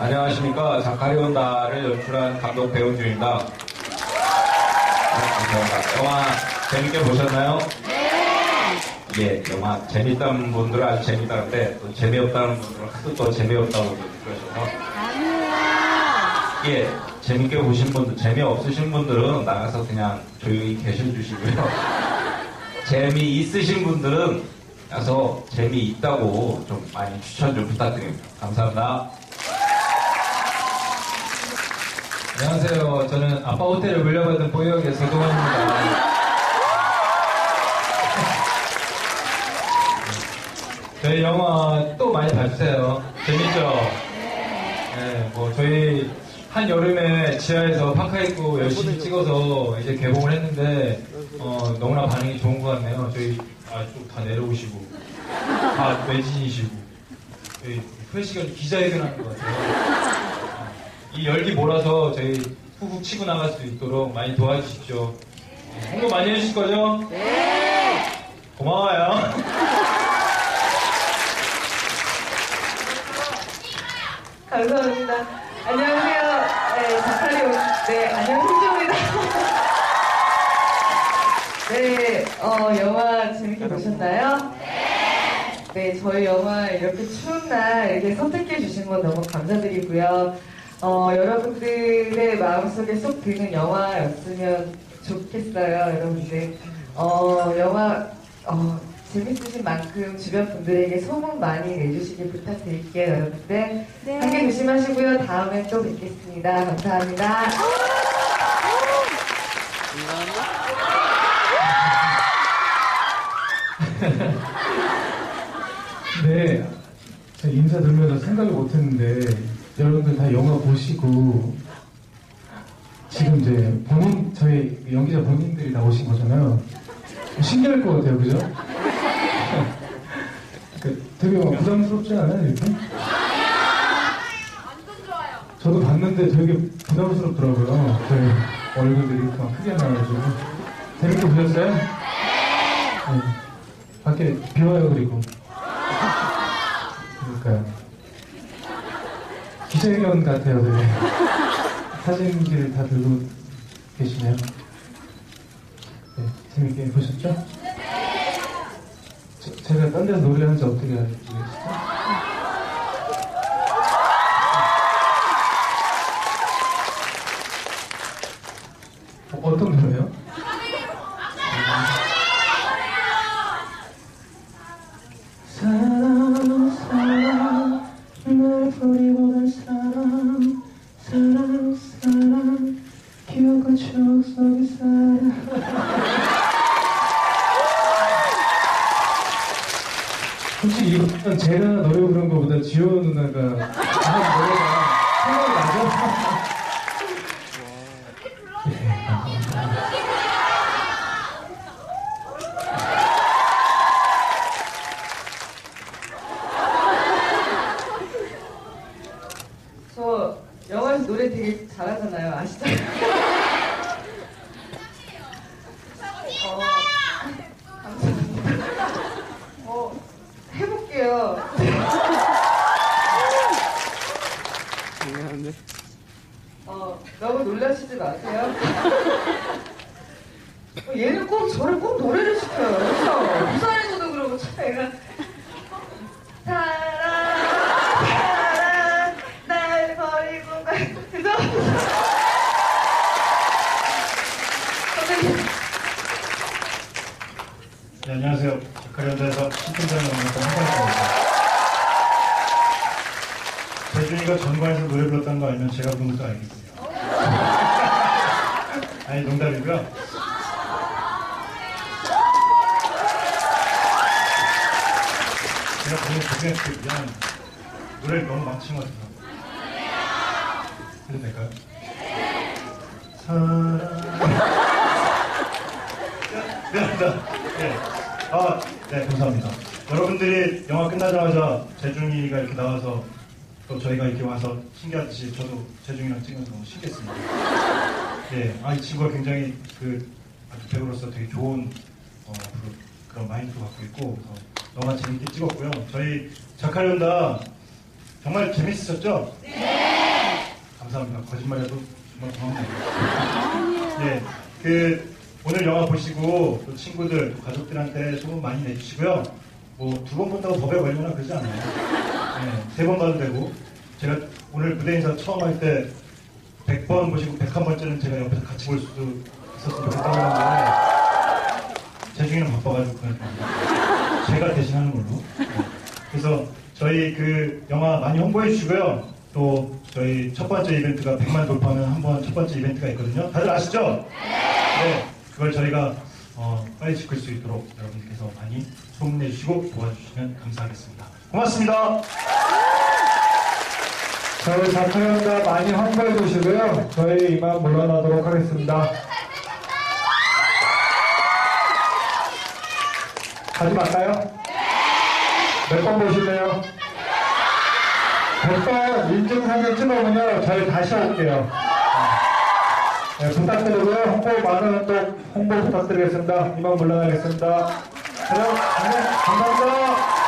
안녕하십니까. 자카리온다를 연출한 감독 배우준입니다. 네, 감사합니다. 영화 재밌게 보셨나요? 네! 예, 영화 재밌다는 분들은 아주 재밌다는데, 또 재미없다는 분들은 하도 또 재미없다고 그러셔서. 예, 재밌게 보신 분들, 재미없으신 분들은 나가서 그냥 조용히 계셔주시고요. 재미있으신 분들은 가서 재미있다고 좀 많이 추천 좀 부탁드립니다. 감사합니다. 안녕하세요. 저는 아빠 호텔을 물려받은 보역의 서동원입니다. 저희 영화 또 많이 봐주세요. 재밌죠? 네, 뭐 저희 한 여름에 지하에서 파카 입고 열심히 찍어서 이제 개봉을 했는데 어, 너무나 반응이 좋은 것 같네요. 저희 아좀다 내려오시고 다 외진이시고 저희 프레시가 기자회견하는 것 같아요. 이 열기 몰아서 저희 훅훅 치고 나갈 수 있도록 많이 도와주십시오. 어, 홍보 많이 해주실 거죠? 네! 고마워요. 감사합니다. 안녕하세요. 네, 자카리오. 네, 안녕, 홍주입니다. 네, 어, 영화 재밌게 보셨나요? 네, 저희 영화 이렇게 추운 날 이렇게 선택해 주신 건 너무 감사드리고요. 어, 여러분들의 마음속에 쏙 드는 영화였으면 좋겠어요, 여러분들. 어, 영화, 어, 재밌으신 만큼 주변 분들에게 소문 많이 내주시길 부탁드릴게요, 여러분들. 함께 조심하시고요. 다음에 또 뵙겠습니다. 감사합니다. 네, 제가 인사 들으면서 생각을 못했는데 여러분들 다 영화 보시고 지금 이제 본인 저희 연기자 본인들이 나오신 거잖아요. 신기할 것 같아요, 그죠? 그, 되게 막 부담스럽지 않아요, 이렇게? 저도 봤는데 되게 부담스럽더라고요. 저희 얼굴들이 막 크게 나와가지고. 재밌게 보셨어요? 네. 밖에 비 와요, 그리고. 그러니까요. 기자회견 같아요, 되게. 사진기를 다 들고 계시네요. 네, 재밌게 보셨죠? 저- 제가 딴 데서 노래하는지 어떻게 알지 모르겠 혹시 이건 제가 노래 부른 것보다 지효 누나가 하는 노래가 생각이 나죠? 네, 감사합니다. 저 영화에서 노래 되게 잘하잖아요. 아시죠? 어, 감사합니다. 어, 해볼게요. 어, 너무 놀라시지 마세요. 어, 얘는 꼭 저를 꼭 노래를 시켜요. 그래서 부산에서도 그러고 참 애가 사랑 사랑 날 버리고 가 죄송합니다. 선생님 네, 안녕하세요. 작가연대에서 신팀장을 맡은 한가입니다 재준이가 전관에서 노래 불렀다는 거 알면 제가 부른 것도 알겠군요. 아니, 농담이고요. 제가 부른 고등학교 미안 노래를 너무 것 같아서. 해도 될까요? 사랑. 미안합니다. 네. 아, 네, 감사합니다. 여러분들이 영화 끝나자마자 재중이가 이렇게 나와서 또 저희가 이렇게 와서 신기하듯이 저도 재중이랑 찍으면서 너무 신기했습니다. 네, 아, 이 친구가 굉장히 그 배우로서 되게 좋은 어, 그, 그런 마인드도 갖고 있고 그래서 영화 재밌게 찍었고요. 저희 자카련다 정말 재밌으셨죠? 네! 감사합니다. 거짓말해도 정말 고맙네요. 네, 그 오늘 영화 보시고 또 친구들, 또 가족들한테 소문 많이 내주시고요. 뭐 두 번 본다고 법에 걸리거나 그러지 않아요. 네, 세번 봐도 되고 제가 오늘 무대 인사 처음 할 때 100번 보시고 101번째는 제가 옆에서 같이 볼 수도 있었으면 좋겠다고 하는데 재중이는 바빠가지고 그냥 제가 대신 하는 걸로. 네. 그래서 저희 그 영화 많이 홍보해 주시고요. 또 저희 첫 번째 이벤트가 100만 돌파하면 한 번 첫 번째 이벤트가 있거든요. 다들 아시죠? 네. 그걸 저희가 어, 빨리 지킬 수 있도록 여러분께서 많이 소문내 주시고 도와주시면 감사하겠습니다. 고맙습니다. 저희 자카연다 많이 홍보해 주시고요. 저희 이만 물러나도록 하겠습니다. 가지 말까요? 몇 번 보실래요? 100번 인증사진 찍어오면요. 저희 다시 올게요. 네, 부탁드리고요. 홍보 많은 또 홍보 부탁드리겠습니다. 이만 물러나겠습니다. 그럼, 네, 감사합니다.